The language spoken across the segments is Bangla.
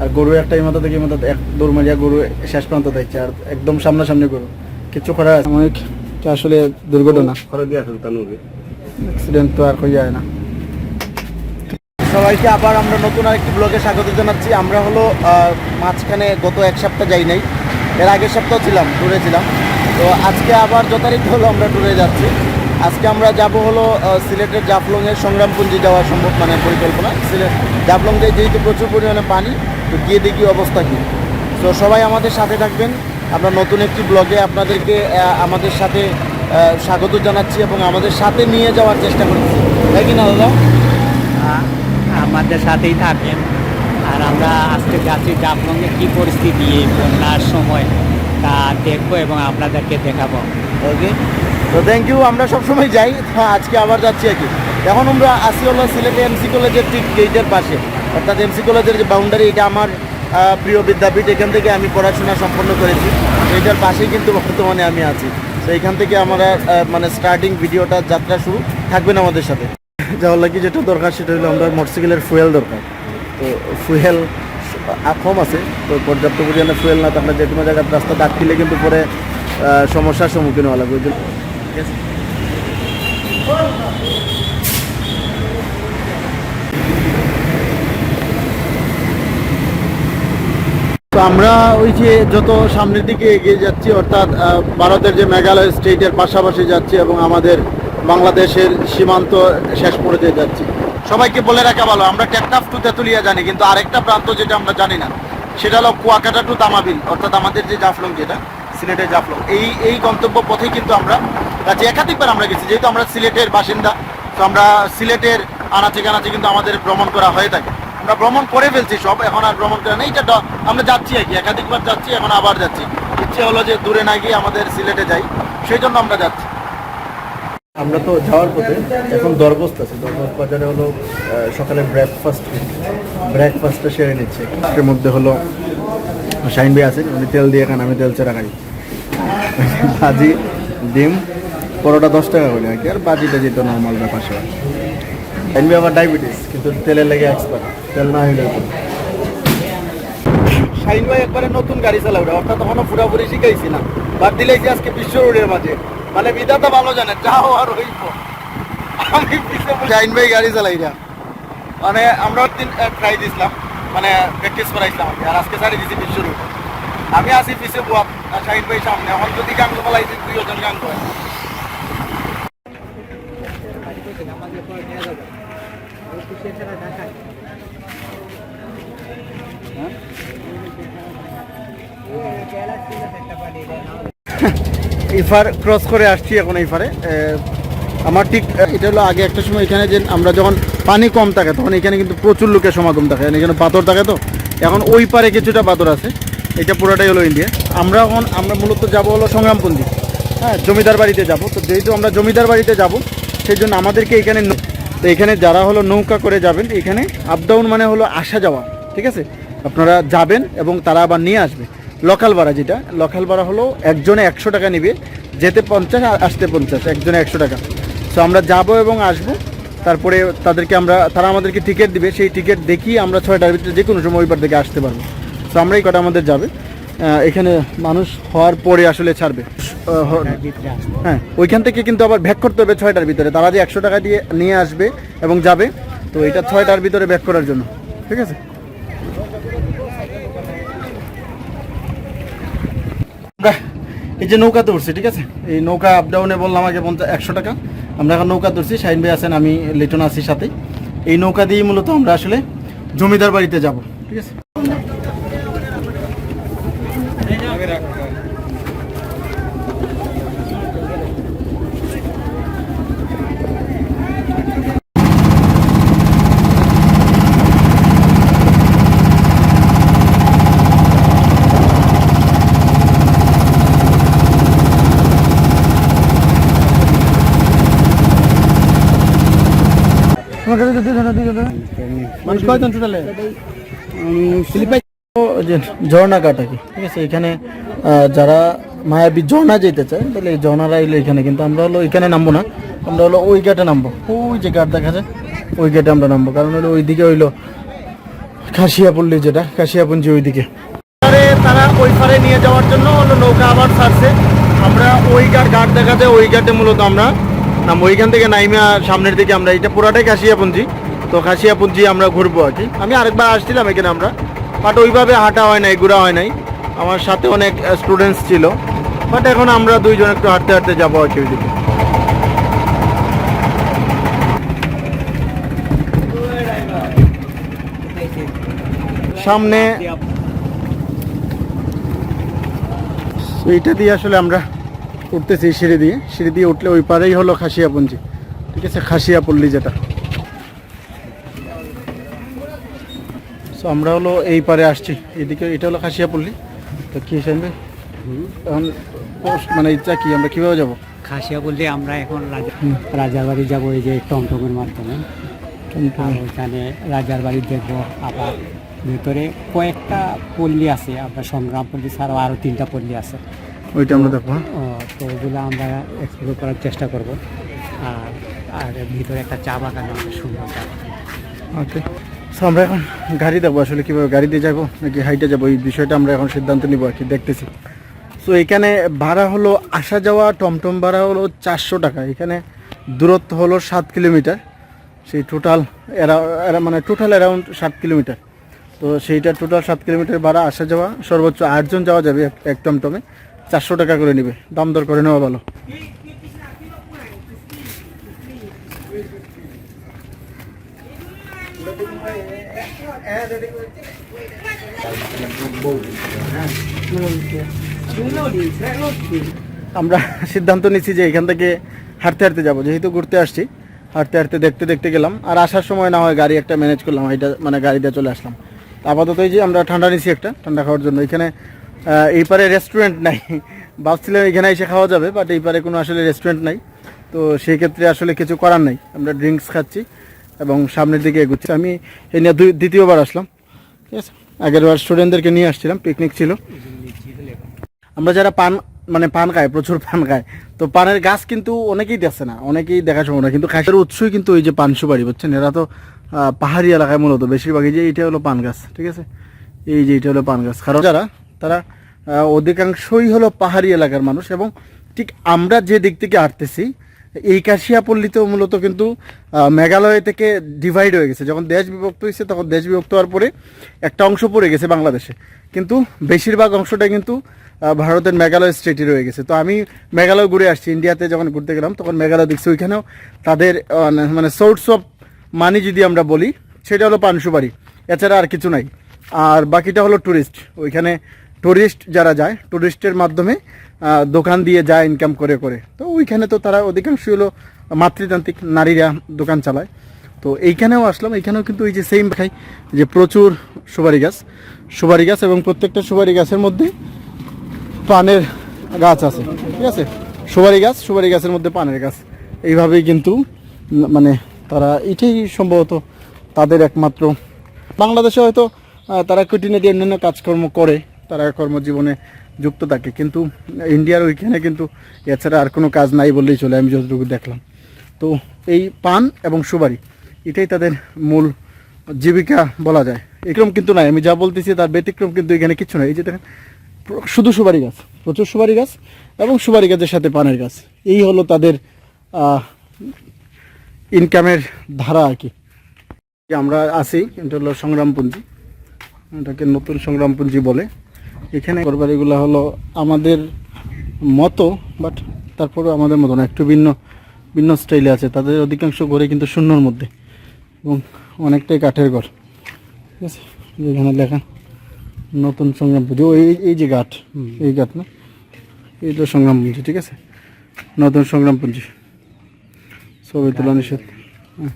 আর গরু একটা এই মাথা থেকে মাথা এক দৌড় মারিয়া গরু শেষ প্রান্ত দেখছে আর একদম সামনাসামনি গরু। কিছু করার আছে? অনেক আসলে দুর্ঘটনা। অ্যাক্সিডেন্ট তো আর হয়ে যায় না। সবাইকে আবার আমরা নতুন আরেকটি ব্লগে স্বাগত জানাচ্ছি। আমরা হলো মাঝখানে গত এক সপ্তাহ যাই নাই। এর আগের সপ্তাহ ছিলাম ট্যুরে ছিলাম। তো আজকে আবার যথারীতি হলো আমরা ট্যুরে যাচ্ছি। আজকে আমরা যাব হলো সিলেটের জাফলংয়ের সংগ্রামপুঞ্জি যাওয়া সম্ভব মানে পরিকল্পনা। সিলেট জাফলং দিয়ে যেহেতু প্রচুর পরিমাণে পানি তো গিয়ে দেখি অবস্থা কী। তো সবাই আমাদের সাথে থাকবেন। আমরা নতুন একটি ব্লগে আপনাদেরকে আমাদের সাথে স্বাগত জানাচ্ছি এবং আমাদের সাথে নিয়ে যাওয়ার চেষ্টা করছি। তাই কি না দাদা? আমাদের সাথেই থাকেন। আর আমরা আজকে যাচ্ছি জাফলংয়ে কী পরিস্থিতি এই বন্যার সময় তা দেখব এবং আপনাদেরকে দেখাবো। ওকে তো থ্যাংক ইউ আমরা সবসময় যাই। হ্যাঁ আজকে আবার যাচ্ছি আর কি। এখন আমরা আসি হলো সিলেটে এমসি কলেজের ঠিক গেটের পাশে। অর্থাৎ এমসি কলেজের যে বাউন্ডারি এটা আমার প্রিয় বিদ্যাপীঠ, এখান থেকে আমি পড়াশোনা সম্পন্ন করেছি। এটার পাশেই কিন্তু বর্তমানে আমি আছি। তো এখান থেকে আমরা মানে স্টার্টিং ভিডিওটা, যাত্রা শুরু থাকবেন আমাদের সাথে। যাওয়ার লাগি যেটা দরকার, সেটা হলো আমরা মোটরসাইকেলের ফুয়েল দরকার। তো ফুয়েল কম আছে। তো পর্যাপ্ত পরিমাণে ফুয়েল না তো আমরা যে কোনো জায়গার রাস্তা দাগ কিন্তু পরে সমস্যার সম্মুখীন হওয়া লাগবে। আমরা ওই যে যত সামনের দিকে এগিয়ে যাচ্ছি, অর্থাৎ ভারতের যে মেঘালয় স্টেটের পাশাপাশি যাচ্ছি এবং আমাদের বাংলাদেশের সীমান্ত শেষ পর্যায়ে যাচ্ছি। সবাইকে বলে রাখা ভালো, আমরা টেকনাফ টু তেতুলিয়া জানি, কিন্তু আরেকটা প্রান্ত যেটা আমরা জানি না, সেটা হলো কুয়াকাটা টু তামাবিল অর্থাৎ আমাদের যে জাফলং যেটা সিলেটের জাফলং। এই এই গন্তব্য পথেই কিন্তু আমরা যাচ্ছি একাধিকবার আমরা গেছি। যেহেতু আমরা সিলেটের বাসিন্দা, তো আমরা সিলেটের আনাচে কানাচে কিন্তু আমাদের ভ্রমণ করা হয়ে থাকে। আমরা ভ্রমণ করে ফেলছি সব, এখন আর ভ্রমণ করে না এইটা আমরা যাচ্ছি আর কি, একাধিকবার যাচ্ছি, এখন আবার যাচ্ছি। ইচ্ছে হলো যে দূরে না গিয়ে আমাদের সিলেটে যাই, সেই জন্য আমরা যাচ্ছি। আমরা তো যাওয়ার পথে এখন দরবস্ত আছে। দরবস্ত বাজারে হলো সকালে ব্রেকফাস্ট ব্রেকফাস্টটা সেরে নিচ্ছে। এর মধ্যে হলো শাইন ভাই আছে, উনি তেল দিয়ে খান, আমি তেল ছাড়া খাই। ভাজি, ডিম, পরোটা দশ টাকা করে আর কি। আর বাজিটা যেত নর্মাল ব্যাপার সেবা শাইন ভাই আবার ডায়াবেটিস কিন্তু তেলের লেগে এক্সপার্ট তেল না হইলে শাইন ভাই একবারে নতুন গাড়ি চালাবে অর্থাৎ এখনও পুরাপুরি শিখাইছি না। বাদ দিলেই যে আজকে বিশ্ব রোডের মাঝে। মানে বিধাতা ভালো জানে, যাও আর হইব। আমি শাইন ভাই গাড়ি চালাই না মানে আমরা দিন ট্রাই দিছিলাম। মানে প্র্যাকটিস করাইছিলাম আর আজকে ছাড়ি দিছি বিশ্ব রোড। আমি আছি পিছে করে ইফার ক্রস করে আসছি এখন ইফারে আমার ঠিক এটা হলো আগে একটা সময় এখানে যে আমরা যখন পানি কম থাকে, তখন এখানে কিন্তু প্রচুর লোকের সমাগম থাকে। এখানে পাথর থাকে তো। এখন ওই পারে কিছুটা পাথর আছে। এটা পুরোটাই হলো ইন্ডিয়া আমরা এখন, আমরা মূলত যাব হলো সংগ্রামপঞ্জি হ্যাঁ জমিদার বাড়িতে যাব। তো যেহেতু আমরা জমিদার বাড়িতে যাব, সেই জন্য আমাদেরকে এখানে তো এখানে যারা হলো নৌকা করে যাবেন, এখানে আপ ডাউন মানে হলো আসা যাওয়া, ঠিক আছে? আপনারা যাবেন এবং তারা আবার নিয়ে আসবে। লোকাল ভাড়া যেটা লোকাল ভাড়া হলো একজনে একশো টাকা নেবে, যেতে পঞ্চাশ আর আসতে পঞ্চাশ, একজনে একশো টাকা। তো আমরা যাব এবং আসব। তারপরে তাদেরকে আমরা, তারা আমাদেরকে টিকিট দিবে। সেই টিকিট দেখিয়ে আমরা ছয়টার ভিতরে যে কোনো সময় ওইবার থেকে আসতে পারব। তো আমরাই কটা আমাদের যাবে। এখানে মানুষ হওয়ার পরে আসলে ছাড়বে। হ্যাঁ ওইখান থেকে কিন্তু আবার ব্যাক করতে হবে ছয়টার ভিতরে। তারা যে একশো টাকা দিয়ে নিয়ে আসবে এবং যাবে, তো এটা ছয়টার ভিতরে ব্যাক করার জন্য। ঠিক আছে? এই যে নৌকাতে উঠছি ঠিক আছে? এই নৌকা আপ ডাউনে বললাম আগে পঞ্চাশ, একশো টাকা। আমরা এখন নৌকা তুলছি, শাহিন ভাই আছেন, আমি, লিটন আছি সাথে। এই নৌকা দিয়েই মূলত আমরা আসলে জমিদার বাড়িতে যাব, ঠিক আছে? মানুষ কয়জন টোটালে যে ঝর্ণা কাটা কি। ঠিক আছে এখানে যারা মায়াবী ঝর্ণা যেতে চায় তাহলে এই ঝর্ণারা এলো এখানে কিন্তু আমরা হলো এখানে নামবো না আমরা হলো ওই গেটে নামবো। ওই যে গাট দেখা যায় ওই গেটে আমরা নামবো কারণ হলো ওইদিকে হইল খাসিয়াপল্লি যেটা খাসিয়াপুঞ্জি ওইদিকে। তারা ওই পারে নিয়ে যাওয়ার জন্য হলো নৌকা আবার ছাড়ছে। আমরা ওই ঘাট ঘাট দেখা যায় ওই ঘাটে মূলত আমরা নাম ওইখান থেকে নাইমে সামনের দিকে আমরা এটা পুরাটাই খাসিয়াপুঞ্জি তো খাসিয়াপুঞ্জি আমরা ঘুরবো আর কি। আমি আরেকবার আসছিলাম এখানে আমরা বাট ওইভাবে হাঁটা হয় নাই ঘোরা হয় নাই। আমার সাথে অনেক স্টুডেন্টস ছিল বাট এখন আমরা দুইজন একটু হাঁটতে হাঁটতে যাব আর কি ওইদিকে। সামনে এইটা দিয়ে আসলে আমরা উঠতেছি সিঁড়ি দিয়ে। সিঁড়ি দিয়ে উঠলে ওই পারেই হলো খাসিয়াপুঞ্জি। ঠিক আছে? খাসিয়াপল্লি যেটা। তো আমরা হলো এই পারে আসছি। এদিকে এটা হলো খাসিয়াপল্লি। তো কি শুনবে এখন মানে ইচ্ছা কি? আমরা কীভাবে যাব? খাসিয়া বলতে আমরা এখন রাজা রাজার বাড়ি যাব এই যে টমটমের মাধ্যমে। ওইখানে রাজার বাড়ি দেখব আবার ভিতরে কয়েকটা পল্লী আছে। আপনার সংগ্রাম পল্লী ছাড়াও আরও তিনটা পল্লী আছে। ওইটা আমরা দেখব হ্যাঁ। তো ওগুলো আমরা এক্সপ্লোর করার চেষ্টা করব। আর আর ভিতরে একটা চা বাগান আছে সুন্দর চা ওকে। সো আমরা এখন গাড়ি দেবো আসলে কীভাবে গাড়ি দিয়ে যাব নাকি হাইটে যাব এই বিষয়টা আমরা এখন সিদ্ধান্ত নিব আর কি দেখতেছি। সো এখানে ভাড়া হলো আসা যাওয়া টমটম ভাড়া হলো চারশো টাকা। এখানে দূরত্ব হলো সাত কিলোমিটার। সেই টোটাল এরা মানে টোটাল অ্যারাউন্ড সাত কিলোমিটার। তো সেইটা টোটাল সাত কিলোমিটার ভাড়া আসা যাওয়া সর্বোচ্চ আটজন যাওয়া যাবে এক টমটমে। চারশো টাকা করে নেবে। দাম দর করে নেওয়া ভালো। আমরা সিদ্ধান্ত নিচ্ছি যে এখান থেকে হাঁটতে হাঁটতে যাব। যেহেতু ঘুরতে আসছি, হাঁটতে হাঁটতে দেখতে দেখতে গেলাম। আর আসার সময় না হয় গাড়ি একটা ম্যানেজ করলাম এটা মানে গাড়ি দিয়ে চলে আসলাম। আপাতত এই যে আমরা ঠান্ডা নিছি একটা, ঠান্ডা খাওয়ার জন্য। এখানে এই পারে রেস্টুরেন্ট নাই। ভাবছিলাম এখানে এসে খাওয়া যাবে বাট এই পারে কোনো আসলে রেস্টুরেন্ট নাই। তো সেই ক্ষেত্রে আসলে কিছু করার নাই। আমরা ড্রিঙ্কস খাচ্ছি এবং সামনের দিকে এগুচ্ছি। আমি এই নিয়ে দ্বিতীয়বার আসলাম। ঠিক আছে? আগের বার স্টুডেন্টদেরকে নিয়ে আসছিলাম পিকনিক ছিল। আমরা যারা পান মানে পান খায় প্রচুর পান খায় তো পানের গাছ কিন্তু অনেকেই দেখছে না, অনেকেই দেখা সম্ভব না কিন্তু খাসের উৎসই কিন্তু ওই যে পান সুপারি, বুঝছেন? এরা তো পাহাড়ি এলাকায় মূলত। বেশিরভাগই যে এইটা হলো পান গাছ, ঠিক আছে? এই যে এটা হলো পান গাছ। কারণ যারা তারা অধিকাংশই হলো পাহাড়ি এলাকার মানুষ এবং ঠিক আমরা যে দিক থেকে আসতেছি, এই কাশিয়াপল্লীতেও মূলত কিন্তু মেঘালয় থেকে ডিভাইড হয়ে গেছে। যখন দেশ বিভক্ত হয়েছে, তখন দেশ বিভক্ত হওয়ার পরে একটা অংশ পড়ে গেছে বাংলাদেশে। কিন্তু বেশিরভাগ অংশটা কিন্তু ভারতের মেঘালয় স্টেটে রয়ে গেছে। তো আমি মেঘালয় ঘুরে আসছি, ইন্ডিয়াতে যখন ঘুরতে গেলাম, তখন মেঘালয় দেখছি ওইখানেও তাদের মানে সোর্স অফ মানি যদি আমরা বলি, সেটা হলো পান সুপারি এছাড়া আর কিছু নাই। আর বাকিটা হলো ট্যুরিস্ট ওইখানে টুরিস্ট যারা যায়, টুরিস্টের মাধ্যমে দোকান দিয়ে যায় ইনকাম করে করে। তো ওইখানে তো তারা অধিকাংশই হলো মাতৃতান্ত্রিক নারীরা দোকান চালায়। তো এইখানেও আসলাম, এইখানেও কিন্তু এই যে সেম খাই যে প্রচুর সুপারি গাছ। সুপারি গাছ এবং প্রত্যেকটা সুপারি গাছের মধ্যে পানের গাছ আছে, ঠিক আছে? সুপারি গাছ, সুপারি গাছের মধ্যে পানের গাছ। এইভাবেই কিন্তু মানে তারা এটাই সম্ভবত তাদের একমাত্র। বাংলাদেশে হয়তো তারা কুটিনেটি অন্যান্য কাজকর্ম করে তারা কর্মজীবনে যুক্ত থাকে। কিন্তু ইন্ডিয়ার ওইখানে কিন্তু এছাড়া আর কোনো কাজ নাই বললেই চলে, আমি যতটুকু দেখলাম। তো এই পান এবং সুপারি, এটাই তাদের মূল জীবিকা বলা যায়। এরকম কিন্তু নাই, আমি যা বলতেছি তার ব্যতিক্রম কিন্তু এখানে কিছু নাই। এই যে দেখেন, শুধু সুপারি গাছ, প্রচুর সুপারি গাছ এবং সুপারি গাছের সাথে পানের গাছ। এই হলো তাদের ইনকামের ধারা আর কি। আমরা আছি, এটা হলো সংগ্রামপুঞ্জি, এটাকে নতুন সংগ্রামপুঞ্জি বলে। এখানে ঘরবাড়িগুলো হলো আমাদের মতো বাট তারপরেও আমাদের মতো না একটু ভিন্ন ভিন্ন স্টাইলে আছে। তাদের অধিকাংশ ঘরে কিন্তু শূন্যর মধ্যে, এবং অনেকটাই কাঠের ঘর। ঠিক আছে? যেখানে লেখা নতুন সংগ্রাম পুঁজি। ওই এই যে ঘাট, এই ঘাট না? এই তো সংগ্রাম পুঁজি, ঠিক আছে? নতুন সংগ্রাম পুঁজি। ছবি তোলা নিষেধ। হ্যাঁ।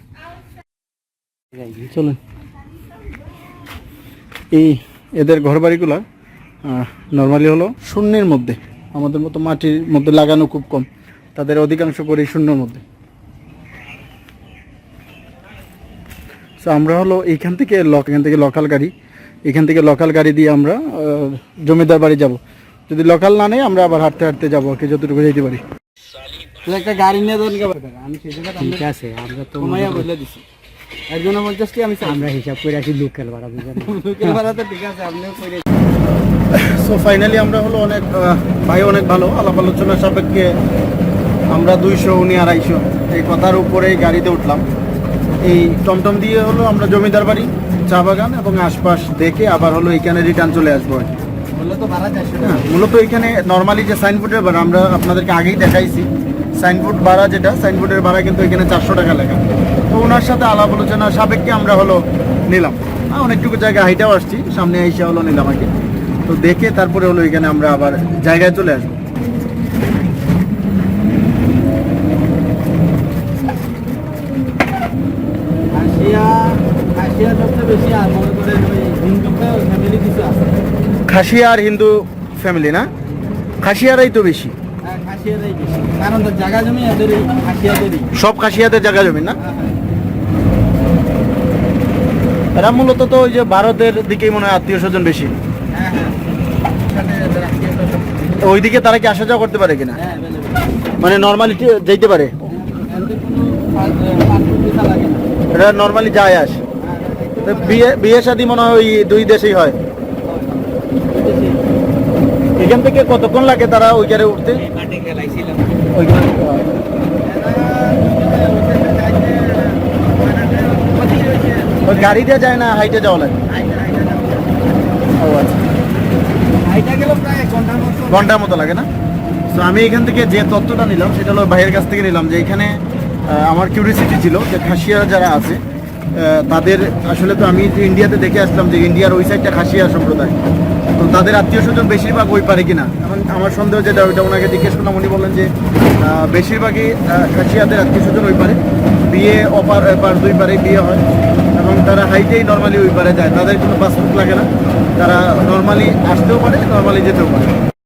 চলেন। এই এদের ঘর বাড়িগুলো নর্মালি হলো শূন্যের মধ্যে। আমাদের মতো মাটির মধ্যে লাগানো খুব কম। তাদের অধিকাংশ করে শূন্যর মধ্যে। তো আমরা হলো এইখান থেকে লক এখান থেকে লোকাল গাড়ি। এখান থেকে লোকাল গাড়ি দিয়ে আমরা জমিদার বাড়ি যাব। যদি লোকাল না নেই আমরা আবার হাঁটতে হাঁটতে যাব আর কি যতটুকু যেতে পারি। একটা গাড়ি নিয়ে দেন আমি সেই জায়গাটা ঠিক আছে আমরা তো বলে দিছি। একজনে পঞ্চাশটি আমি আমরা হিসাব করে আছি লোকাল ভাড়া বুঝলেন লোকের ভাড়া তো ঠিক আছে আপনিও করে সো ফাইনালি আমরা হলো অনেক ভাই অনেক ভালো আলাপ আলোচনা সাপেক্ষে আমরা দুইশো উনি আড়াইশো এই কথার উপরেই গাড়িতে উঠলাম। এই টমটম দিয়ে হলো আমরা জমিদার বাড়ি চা বাগান এবং আশপাশ দেখে আবার হলো এখানে রিটার্ন চলে আসব। আর কি। বললে তো ভাড়া চারশো হ্যাঁ, মূলত এখানে নর্মালি যে সাইনবোর্ডের ভাড়া আমরা আপনাদেরকে আগেই দেখাইছি। সাইনবোর্ড ভাড়া যেটা সাইনবোর্ডের ভাড়া কিন্তু এখানে চারশো টাকা লেখা। তো ওনার সাথে আলাপ আলোচনা সাপেক্ষে আমরা হলো নিলাম। হ্যাঁ, অনেকটুকু জায়গায় হাইটাও আসছি সামনে এসে হলো নিলাম আগে তো দেখে তারপরে হলো এখানে আমরা আবার জায়গায় চলে আসব। খাসিয়া খাসিয়া সবচেয়ে বেশি আর করেন ওই হিন্দু ফ্যামিলি না? খাসিয়ারাই তো বেশি। হ্যাঁ সব খাসিয়াদের জায়গা জমি না? এরা মূলত তো ওই যে ভারতের দিকেই মনে হয় আত্মীয় স্বজন বেশি। ওইদিকে তারা কি আসা যাওয়া করতে পারে কিনা? মানে নর্মালি যেতে পারে। এটা নর্মালি যায় আস। বিয়ে বিয়ে শাদী মনে হয় ওই দুই দেশেই হয়। এখান থেকে কতক্ষণ লাগে তারা ওইখানে উঠতে? ওইখানে গাড়ি দিয়ে যায় না, হাইটে যাওয়া লাগে। ও আচ্ছা। ঘণ্টার মতো লাগে না? তো আমি এখান থেকে যে তথ্যটা নিলাম, সেটা হলো ভাইয়ের কাছ থেকে নিলাম যে এখানে আমার কিউরিয়াসিটি ছিল যে খাসিয়া যারা আছে তাদের, আসলে তো আমি ইন্ডিয়াতে দেখে আসলাম যে ইন্ডিয়ার ওই সাইডটা খাসিয়া সম্প্রদায়। তো তাদের আত্মীয় স্বজন বেশিরভাগ ওই পারে কিনা? এখন আমার সন্দেহ যেটা, ওইটা ওনাকে জিজ্ঞেস করলাম, উনি বললেন যে বেশিরভাগই খাসিয়াদের আত্মীয় স্বজন ওই পারে। বিয়ে অপার, এপার দুই পারে বিয়ে হয়। তারা হাইটেই নর্মালি ওই পারে যায়। তাদের কোনো পাসপোর্ট লাগে না। তারা নর্মালি আসতেও পারে নর্মালি যেতেও পারে।